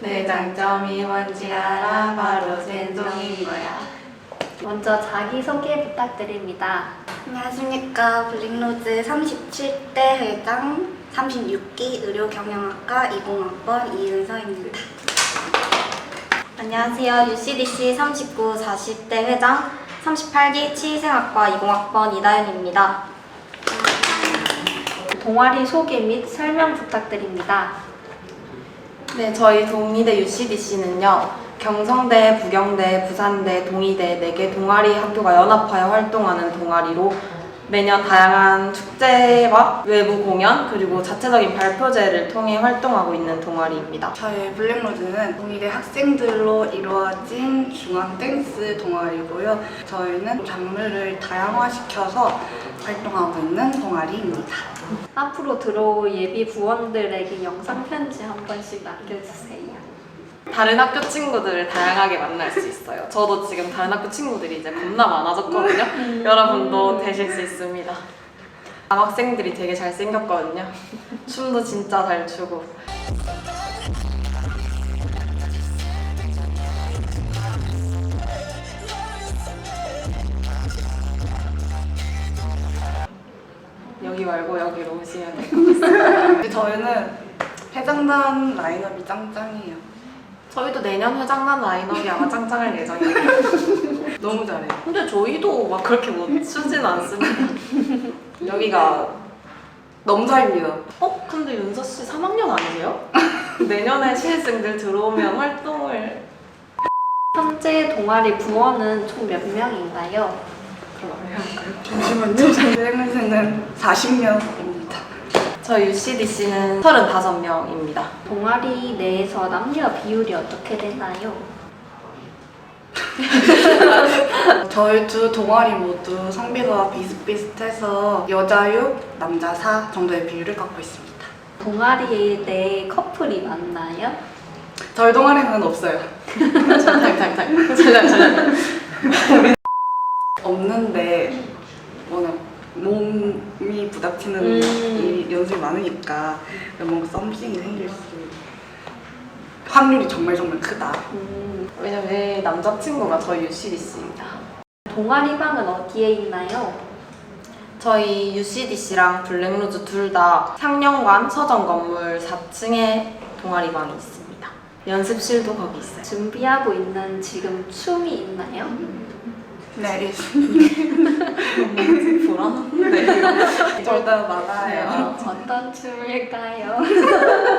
내 장점이 뭔지 알아 바로 센종인 거야 먼저 자기소개 부탁드립니다. 안녕하십니까. 블링로즈 37대 회장 36기 의료경영학과 20학번 이은서입니다. 안녕하세요. UCDC 39, 40대 회장 38기 치의생학과 20학번 이다연입니다. 동아리 소개 및 설명 부탁드립니다. 네 저희 동의대 UCDC는요 경성대, 부경대, 부산대, 동의대 4개 동아리 학교가 연합하여 활동하는 동아리로 매년 다양한 축제와 외부 공연 그리고 자체적인 발표제를 통해 활동하고 있는 동아리입니다. 저희 블랙로즈는 동의대 학생들로 이루어진 중앙 댄스 동아리고요. 저희는 장르를 다양화시켜서 활동하고 있는 동아리입니다. 앞으로 들어올 예비 부원들에게 영상 편지 한 번씩 남겨주세요. 다른 학교 친구들을 다양하게 만날 수 있어요. 저도 지금 다른 학교 친구들이 이제 겁나 많아졌거든요. 여러분도 되실 수 있습니다. 남학생들이 되게 잘생겼거든요. 춤도 진짜 잘 추고. 여기 말고 여기로 오시면 돼요. 근데 저희는 해장단 라인업이 짱짱이에요. 저희도 내년 회장단 라인업이 아마 짱짱할 예정이에요. 너무 잘해요. 근데 저희도 막 그렇게 못 추진 않습니다. 여기가 넘사입니다. 어? 근데 윤서 씨 3학년 아니세요? 내년에 신입생들 들어오면 활동을 현재 동아리 부원은 총 몇 명인가요? 잠시만요. 블랙로즈는 40명입니다. 저희 UCDC는 35명입니다. 동아리 내에서 남녀 비율이 어떻게 되나요? 저희 두 동아리 모두 성비가 비슷비슷해서 여자 6, 남자 4 정도의 비율을 갖고 있습니다. 동아리 내 커플이 많나요? 저희 동아리는 없어요. 탈탈탈. 탈탈탈. 없는데 워낙 몸이 부닥치는 음. 이 연습이 많으니까 뭔가 썸씽이 생길 수 확률이 정말 정말 크다. 음, 왜냐면 남자친구가 저희 UCDC입니다. 동아리 방은 어디에 있나요? 저희 UCDC랑 블랙로즈 둘 다 상령관 서점 건물 4층에 동아리 방이 있습니다. 연습실도 거기 있어요. 준비하고 있는 지금 춤이 있나요? 네, 있습니다. 불안한데. 절대 나가요. 어떤 춤일까요?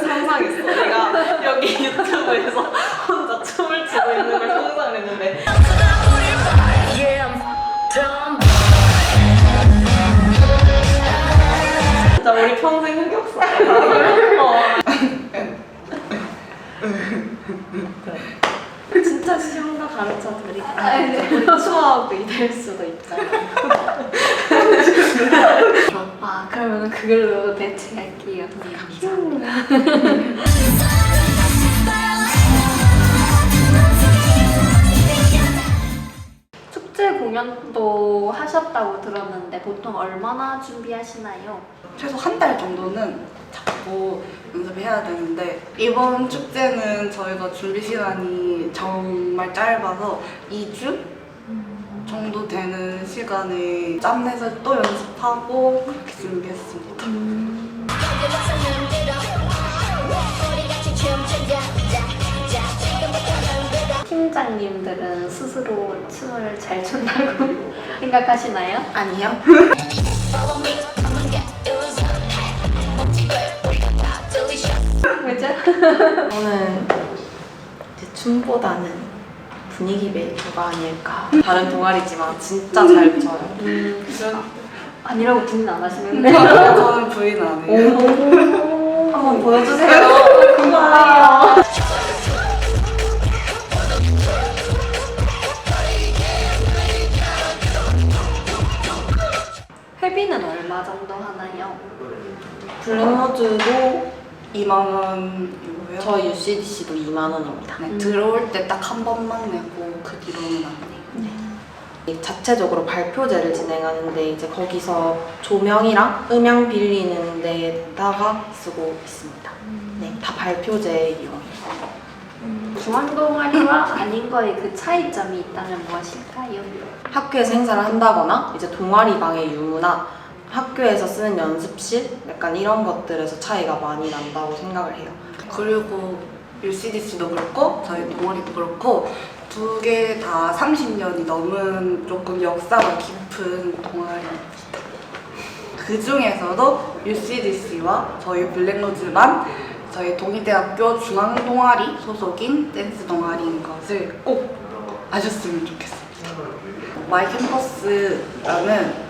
상상했어. 내가 여기 유튜브에서 시험가 가르쳐 드릴게요. 추억 이 될 수도 있잖아요. 아 그러면 그걸로 대체할게요. 축제 공연도 하셨다고 들었는데 보통 얼마나 준비하시나요? 최소 한 달 정도는 잡고 연습해야 되는데 이번 축제는 저희가 준비 시간이 정말 짧아서 2주 정도 되는 시간에 짬내서 또 연습하고 그렇게 준비했습니다. 팀장님들은 스스로 춤을 잘 춘다고 생각하시나요? 아니요. 왜죠? 저는 이제 춤보다는 분위기 메이커가 아닐까. 다른 동아리지만 진짜 잘 춰요. 음, 아니라고 부인 안 하시는데. 저는 부인 안 해요. 한번 보여주세요. 고마워요. 회비는 얼마 정도 하나요? 블랙로즈도 2만 원이고요. 저희 UCDC도 2만 원입니다. 네, 들어올 때 딱 한 번만 내고 그 뒤로는 안 내요. 자체적으로 발표제를 진행하는데 이제 거기서 조명이랑 음향 빌리는 데다가 쓰고 있습니다. 네, 다 발표제 이용이에요. 중앙 동아리와 아닌 거에 그 차이점이 있다면 무엇일까요? 학교에서 행사를 한다거나 이제 동아리 방의 유무나 학교에서 쓰는 연습실 약간 이런 것들에서 차이가 많이 난다고 생각을 해요. 그리고 UCDC도 그렇고 저희 동아리도 그렇고 두 개 다 30년이 넘은 조금 역사가 깊은 동아리입니다. 그 중에서도 UCDC와 저희 블랙로즈만 저희 동의대학교 중앙동아리 소속인 댄스 동아리인 것을 꼭 아셨으면 좋겠습니다. 마이 캠퍼스라는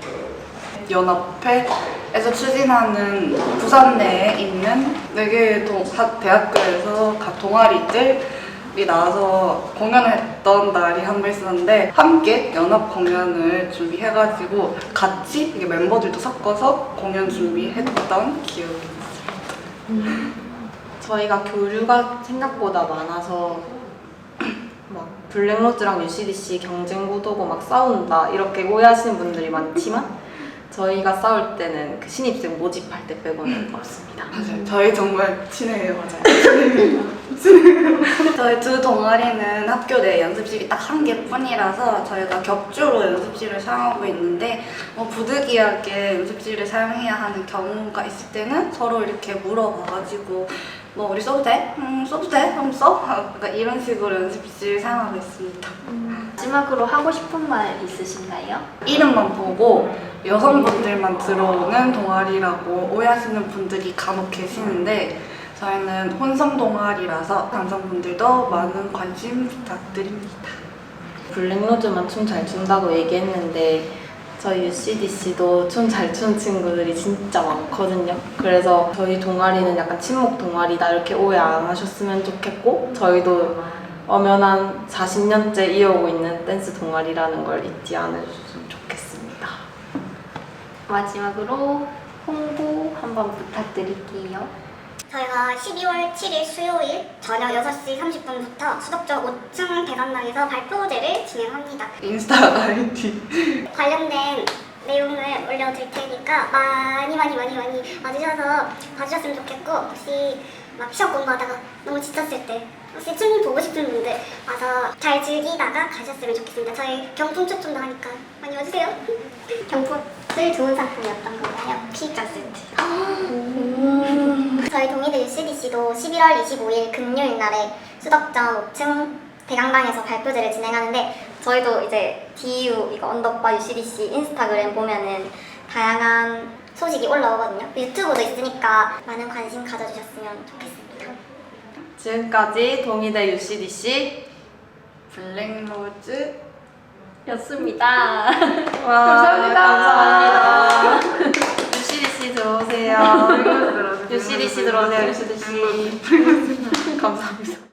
연합회에서 추진하는 부산 내에 있는 네 개의 동- 학- 대학교에서 각 동아리들이 나와서 공연을 했던 날이 한 번 있었는데 함께 연합 공연을 준비해가지고 같이 멤버들도 섞어서 공연 준비했던 기억이 있어요. 저희가 교류가 생각보다 많아서 막 블랙로즈랑 UCDC 경쟁 구도고 막 싸운다 이렇게 오해하시는 분들이 많지만 저희가 싸울 때는 그 신입생 모집할 때 빼고는 없습니다. 맞아요. 저희 정말 친해요. 맞아요. 친해요. 저희 두 동아리는 학교 내 연습실이 딱 한 개뿐이라서 저희가 겹주로 연습실을 사용하고 있는데 뭐 부득이하게 연습실을 사용해야 하는 경우가 있을 때는 서로 이렇게 물어봐가지고 뭐 우리 써도 돼? 음 써도 돼? 그럼 써? 그러니까 이런 식으로 연습실 사용하고 있습니다. 마지막으로 하고 싶은 말 있으신가요? 이름만 보고 여성분들만 들어오는 동아리라고 오해하시는 분들이 간혹 계시는데 저희는 혼성 동아리라서 남성분들도 많은 관심 부탁드립니다. 블랙로즈만 춤 잘 춘다고 얘기했는데 저희 UCDC도 춤 잘 추는 친구들이 진짜 많거든요. 그래서 저희 동아리는 약간 친목 동아리다 이렇게 오해 안 하셨으면 좋겠고 저희도 엄연한 40년째 이어오고 있는 댄스 동아리라는 걸 잊지 않으셨으면 좋겠습니다. 마지막으로 홍보 한번 부탁드릴게요. 저희가 12월 7일 수요일 저녁 6시 30분부터 수덕조 5층 대관당에서 발표제를 진행합니다. 인스타 아이디 관련된 내용을 올려드릴 테니까 많이 많이 많이 많이 와주셔서 봐주셨으면 좋겠고 혹시 막 시험 공부하다가 너무 지쳤을 때춤 보고 싶은 분들 와서 잘 즐기다가 가셨으면 좋겠습니다. 저희 경품 추첨도 하니까 많이 와주세요. 경품들 좋은 상품이 어떤 건가요? 피자 세트. 저희 동의대 UCDC도 11월 25일 금요일 날에 수덕점 5층 대강당에서 발표제를 진행하는데 저희도 이제 DU 이거 언더바 UCDC 인스타그램 보면은 다양한 소식이 올라오거든요. 유튜브도 있으니까 많은 관심 가져주셨으면 좋겠습니다. 지금까지 동의대 UCDC 블랙로즈 였습니다. 와, 감사합니다. 감사합니다. UCDC 들어오세요. UCDC 들어오세요. UCDC. 감사합니다.